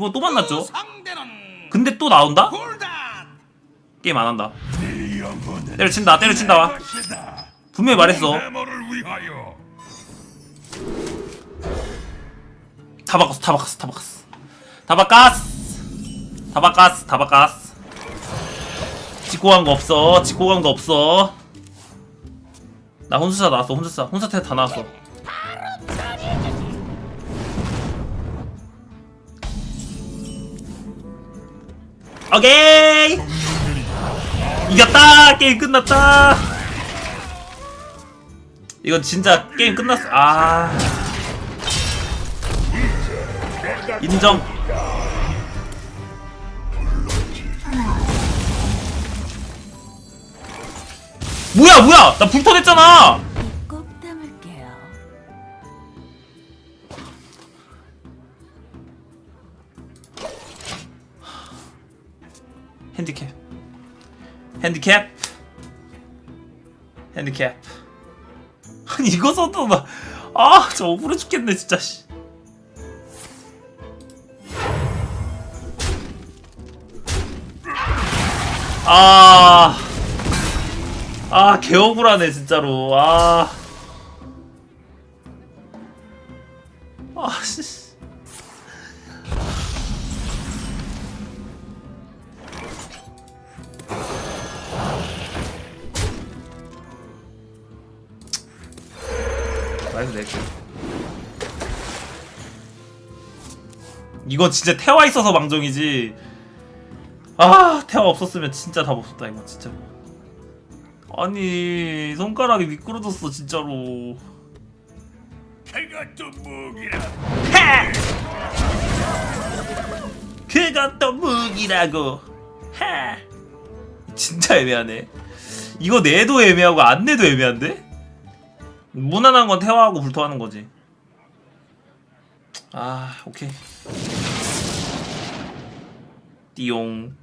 이번 또 만났죠? 상대는 근데 또 나온다? 게임 안 한다. 때려친다 때려친다. 와. 분명히 말했어. 다 바꿨어 다 바꿨어 다 바꿨어. 다 바꿨어. 다 바꿨어 다 바꿨어. 찍고 간 거 없어 찍고 간 거 없어. 나 혼수사 나왔어 혼수사 혼수사 다 나왔어 오케이. 이겼다. 게임 끝났다. 이건 진짜 게임 끝났어. 아. 인정. 뭐야 뭐야. 나 불터 냈잖아 핸디캡 핸디캡 핸디캡 아니 이거 써도 나아저 억울해 죽겠네 진짜 씨. 아, 아, 개 억울하네, 진짜로. 아. 아, 씨. 나이스 낼게. 이거 진짜 태화 있어서 망정이지. 아 태화 없었으면 진짜 답 없었다 이거 진짜. 아니 손가락이 미끄러졌어 진짜로. 그것도 무기라. 그것도 무기라고. 하. 진짜 애매하네. 이거 내도 애매하고 안 내도 애매한데? 무난한 건 태화하고 불토하는 거지. 아 오케이. 띠용.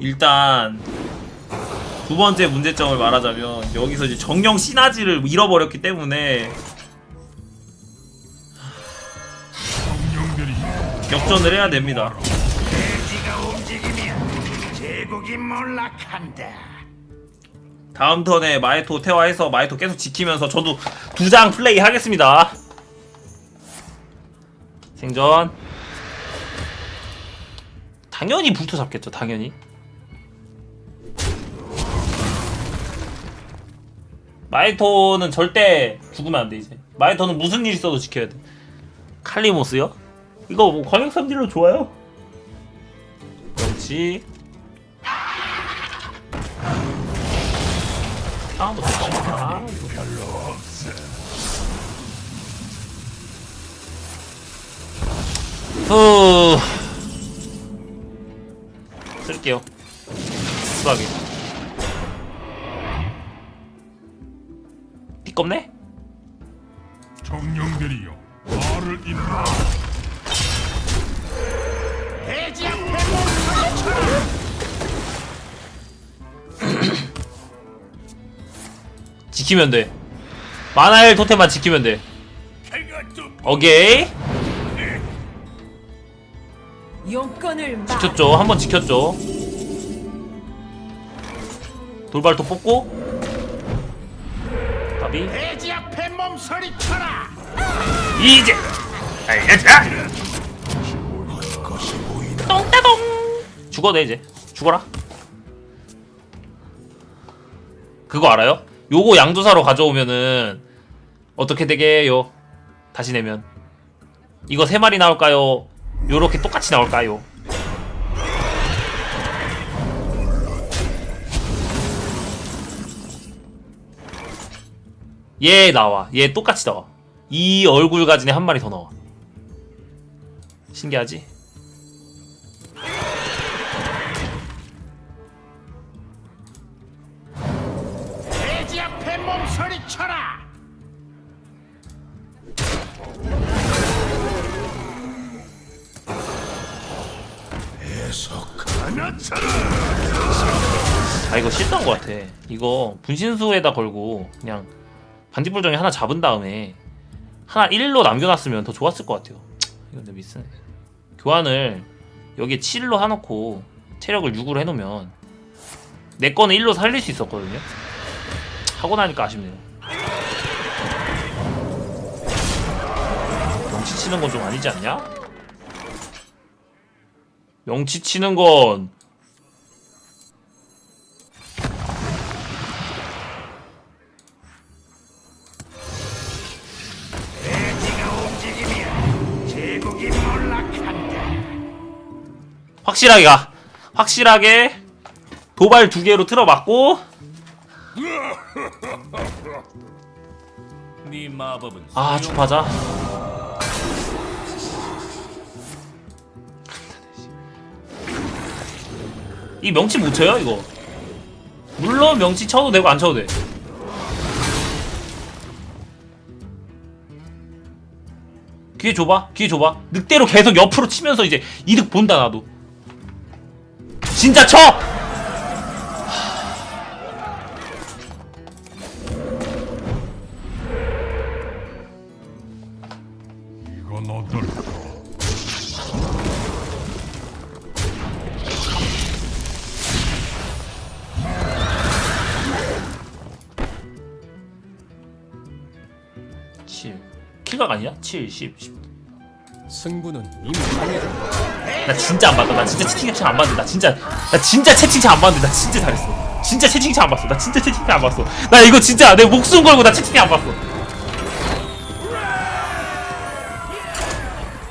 일단 두 번째 문제점을 말하자면 여기서 이제 정령 시나지를 잃어버렸기 때문에 역전을 해야 됩니다. 돼지가 움직이면 제국이 몰락한다. 다음 턴에 마에토 태화해서 마에토 계속 지키면서 저도 두 장 플레이 하겠습니다. 생전 당연히 불토 잡겠죠. 당연히. 마에토는 절대 죽으면 안 돼 이제. 마에토는 무슨 일 있어도 지켜야 돼. 칼리모스요? 이거 뭐 광역 3딜로 좋아요. 그렇지. 아, 뭐 아, 별로 없어. 후 쓸게요 수하게 띠껍네? 정령들이여 나를 인도하. 돼 지키면 돼. 마나엘 토템만 지키면 돼. 오케이. 지켰죠. 한번 지켰죠. 돌발토 뽑고. 까비. 돼지 앞에 몸서리쳐라. 이제. 알겠다. 똥따동 죽어도 돼 이제. 죽어라. 그거 알아요? 요거 양조사로 가져오면은 어떻게 되게요? 다시 내면 이거 세 마리 나올까요? 요렇게 똑같이 나올까요? 얘 나와 얘 똑같이 나와 이 얼굴 가진 애한 마리 더 나와 신기하지? 아 이거 실수한 것 같아. 이거 분신수에다 걸고 그냥 반딧불정이 하나 잡은 다음에 하나 1로 남겨놨으면 더 좋았을 것 같아요. 이건 내 미스네. 교환을 여기에 7로 해놓고 체력을 6으로 해놓으면 내 거는 1로 살릴 수 있었거든요. 하고 나니까 아쉽네요. 명치 치는 건 좀 아니지 않냐? 명치 치는 건. 확실하게 가. 확실하게 도발 두 개로 틀어맞고 네 마법은 아 주파자 이 명치 못 쳐요 이거. 물론 명치 쳐도 되고 안 쳐도 돼. 기회 줘봐 기회 줘봐. 늑대로 계속 옆으로 치면서 이제 이득 본다 나도. 진짜 쳐! 킬각 아니야? 7, 10, 10. 승부는 이미. 나 진짜 안 봤다. 나 진짜 채팅창 안 봤는데. 나 진짜 나 진짜 채팅창 안 봤는데. 나 진짜 잘했어. 진짜 채팅창 안 봤어. 나 진짜 채팅창 안 봤어. 나 이거 진짜 내 목숨 걸고 나 채팅창 안 봤어.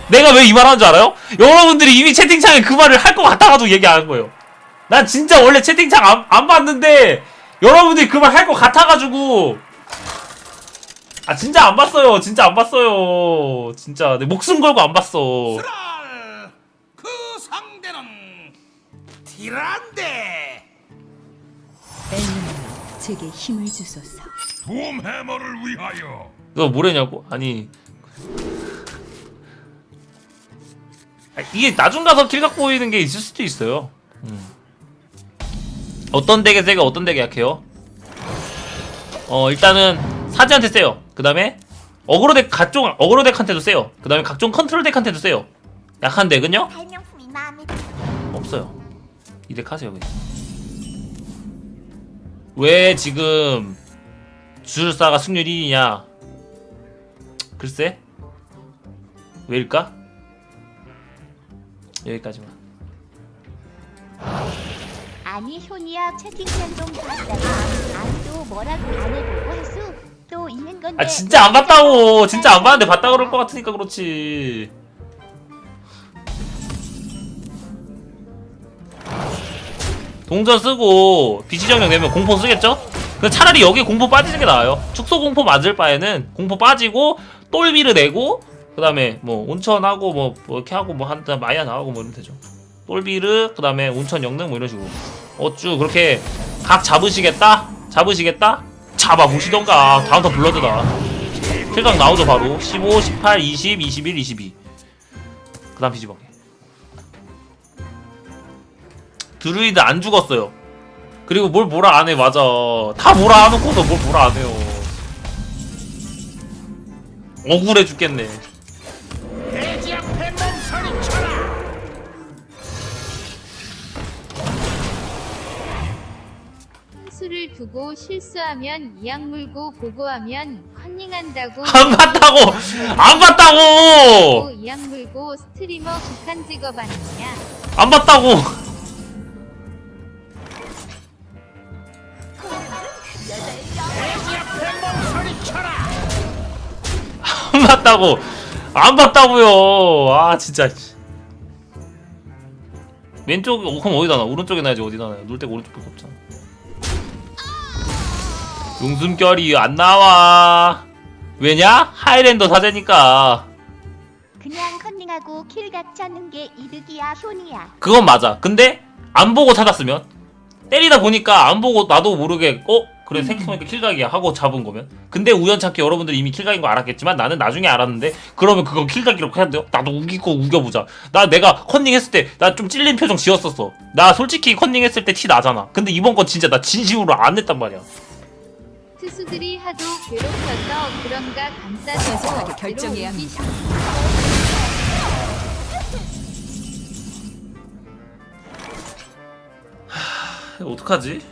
내가 왜 이 말 하는 줄 알아요? 여러분들이 이미 채팅창에 그 말을 할 것 같아가지고 얘기 안한 거예요. 난 진짜 원래 채팅창 안, 안 봤는데 여러분들이 그 말 할 것 같아가지고 아 진짜 안 봤어요. 진짜 안 봤어요. 진짜 내 목숨 걸고 안 봤어. 그 상대는 티란데. 엘리나 제게 힘을 주소서. 도움 해머를 위하여. 너 뭐래냐고? 아니 아, 이게 나중 가서 킬각 보이는 게 있을 수도 있어요. 음. 어떤 덱에 세가 어떤 덱에 약해요? 어 일단은 사지한테 세요. 그 다음에 어그로 덱 각종 어그로 덱한테도 세요. 그 다음에 각종 컨트롤 덱한테도 세요. 약한 덱은요? 발명품이 마음에 없어요. 이 덱 하세요 그냥. 왜 지금 주술사가 승률 1위냐? 글쎄. 왜일까? 여기까지만. 아니 효니야 채팅창 좀 봤다가 아무도 뭐라고 안 해보고 할수 또 있는 건데 아 진짜 안 봤다고. 진짜 안 봤는데 봤다 그럴 것 같으니까 그렇지. 동전 쓰고 비치 정령 내면 공포 쓰겠죠? 그 차라리 여기 공포 빠지는 게 나아요. 축소 공포 맞을 바에는 공포 빠지고 똘비를 내고 그 다음에 뭐 온천하고 뭐, 뭐 이렇게 하고 뭐 한다 마야 나가고 뭐 이러면 되죠. 똘비르 그 다음에 온천 영능 뭐 이런 식으로 어쭈 그렇게 각 잡으시겠다? 잡으시겠다? 잡아보시던가 다음 턴 블러드다. 필각 나오죠 바로 15, 18, 20, 21, 22. 그 다음 뒤집어게. 드루이드 안 죽었어요. 그리고 뭘 뭐라 안 해, 맞아. 다 뭐라 안 놓고서 뭘 뭐라 안 해요. 억울해 죽겠네. 수를 두고 실수하면 이악 물고 보고하면 컨닝한다고 안 봤다고! 안 봤다고! 또 이악 물고 스트리머 극한 직업 아니냐 안 봤다고! 안 봤다고! 안 봤다고요! 아, 진짜. 왼쪽, 어, 그럼 어디다 놔? 오른쪽에 놔야지, 어디다 놔요? 놀 데가 오른쪽 밖에 없잖아. 용숨결이 안 나와. 왜냐? 하이랜더 사제니까. 그냥 컨닝하고 킬각 찾는 게 이득이야 효니야 그건 맞아. 근데 안 보고 찾았으면 때리다 보니까 안 보고 나도 모르게 어 그래 생각해보니까 킬각이야 하고 잡은 거면 근데 우연찮게 여러분들이 이미 킬각인 거 알았겠지만 나는 나중에 알았는데 그러면 그건 킬각이라고 해야 돼요? 나도 우기고 우겨보자 나 내가 컨닝 했을 때 나 좀 찔린 표정 지었었어 나 솔직히 컨닝 했을 때 티 나잖아 근데 이번 건 진짜 나 진심으로 안 했단 말이야 투수들이 하도 괴롭혀서 그런가 계속하게 감싸주고 결정해야 괴로움이 어떡하지?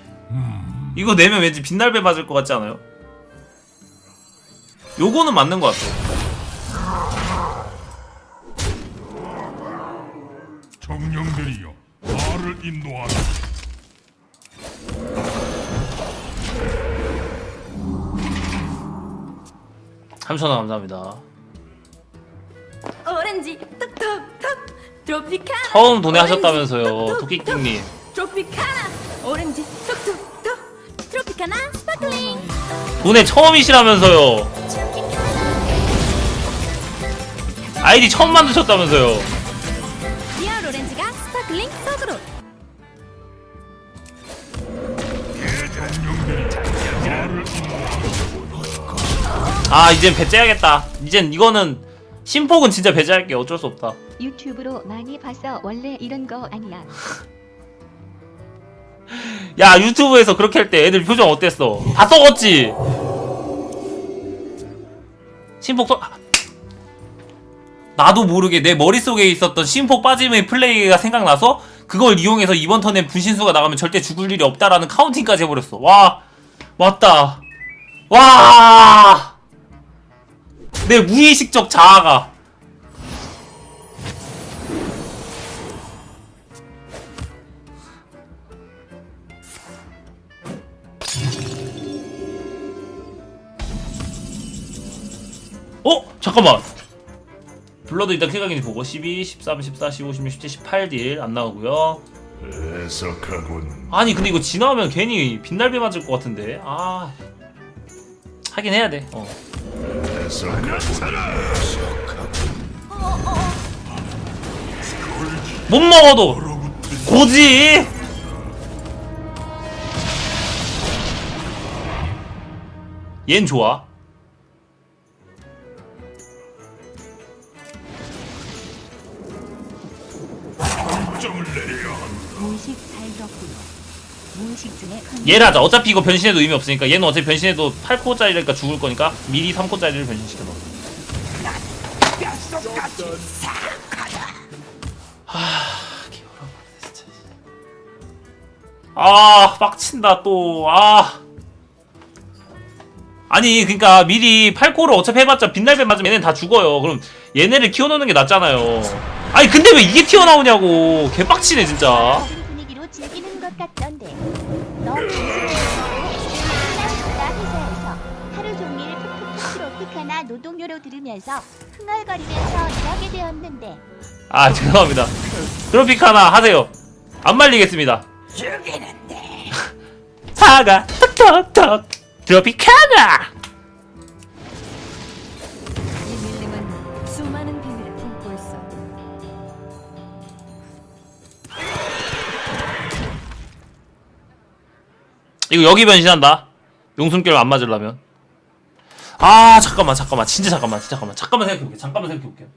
이거 내면 왠지 빛날배 맞을 것 같지 않아요? 요거는 맞는 것 같아 정령들이여 나를 인도하라. 3천원 감사합니다. 오렌지 톡톡톡. 트로피카나 처음 도내하셨다면서요 토끼킹님. 트로피카나 오렌지 톡톡톡. 트로피카나 스파클링. 도내 처음이시라면서요. 아이디 처음 만드셨다면서요 아 이젠 배째야겠다. 이젠 이거는 심폭은 진짜 배제할게. 어쩔 수 없다. 유튜브로 많이 봐서 원래 이런 거 아니야. 야 유튜브에서 그렇게 할 때 애들 표정 어땠어? 다 썩었지? 심폭 써... 나도 모르게 내 머릿속에 있었던 심폭 빠짐의 플레이가 생각나서 그걸 이용해서 이번 턴에 분신수가 나가면 절대 죽을 일이 없다라는 카운팅까지 해버렸어. 와 맞다. 와 내 무의식적 자아가. 어? 잠깐만. 블러드 일단 킬각인지 보고. 12, 13, 14, 15, 16, 17, 18딜 안 나오고요. 애석하군. 아니 근데 이거 지나면 괜히 빛날배 맞을 것 같은데. 아 하긴 해야 돼. 어. 못 먹어도 고지. 얜 좋아 얘를 하자. 어차피 이거 변신해도 의미 없으니까. 얘는 어차피 변신해도 8코짜리니까 죽을 거니까 미리 3코짜리를 변신시켜 넣어 아 빡친다 또아. 아니 그니까 미리 8코를 어차피 해봤자 빛날배 맞으면 얘네는 다 죽어요. 그럼 얘네를 키워놓는 게 낫잖아요. 아니 근데 왜 이게 튀어나오냐고. 개빡치네 진짜 회사에서 하루 종일 톡톡톡 트로피카나 노동요로 들으면서 흥얼거리면서 일하게 되었는데 아 죄송합니다. 트로피카나 하세요. 안 말리겠습니다. 죽이는데. 사과 톡톡톡. 트로피카나 이거 여기 변신한다. 용숨결 안 맞으려면. 아 잠깐만 잠깐만. 진짜 잠깐만 진짜 잠깐만. 잠깐만 생각해볼게 잠깐만 생각해볼게.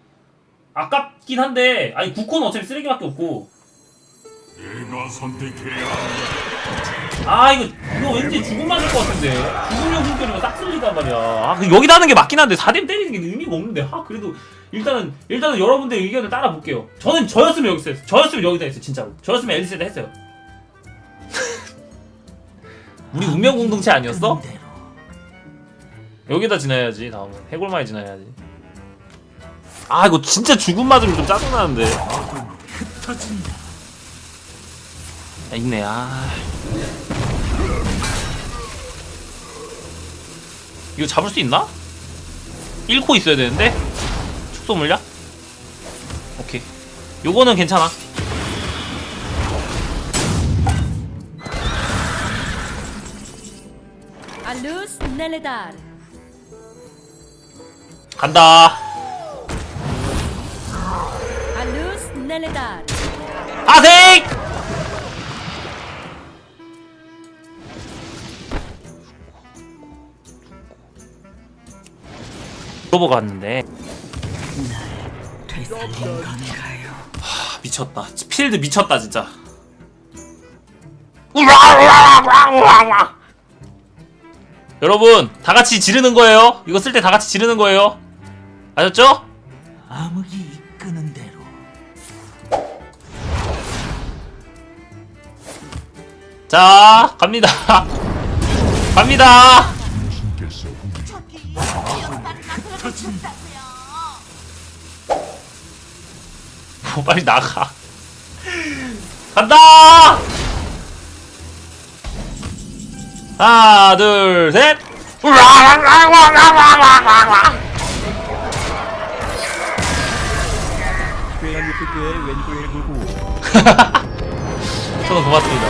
아깝긴 한데 아니 9코는 어차피 쓰레기밖에 없고. 내가 선택해야. 아 이거 이거 왠지 죽음 맞을 것 같은데. 죽음 용숨결이면 딱 쓸리단 말이야. 아그 여기다 하는 게 맞긴 한데 4댐 때리는 게 의미가 없는데. 아 그래도 일단은 일단은 여러분들 의견을 따라 볼게요. 저는 저였으면 여기서 했어 저였으면 여기다 했어 진짜로. 저였으면 앨리스에다 했어요 우리 운명 공동체 아니었어? 여기다 지나야지 다음은. 해골마에 지나야지. 아 이거 진짜 죽음 맞으면 좀 짜증나는데. 아, 있네. 아. 이거 잡을 수 있나? 1코 있어야 되는데? 축소 물약? 오케이. 요거는 괜찮아 날레달 간다. A luz nelle 아색! 로버가 왔는데 하, 미쳤다. 필드 미쳤다 진짜. 우와 우와 우와 우와 우와. 여러분 다 같이 지르는 거예요? 이거 쓸 때 다 같이 지르는 거예요? 아셨죠? 암흑이 이끄는 대로. 자 갑니다. 갑니다. 신께서 우리 뭐 빨리 나가. 간다 하나 둘셋. 저는 고맙습니다.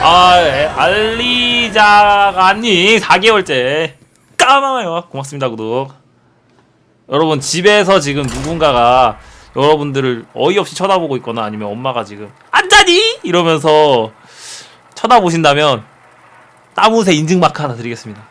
아 에, 알리자가 아니 4개월째 까마요. 고맙습니다 구독. 여러분 집에서 지금 누군가가 여러분들을 어이없이 쳐다보고 있거나 아니면 엄마가 지금 안 자니? 이러면서 쳐다보신다면 따무새 인증 마크 하나 드리겠습니다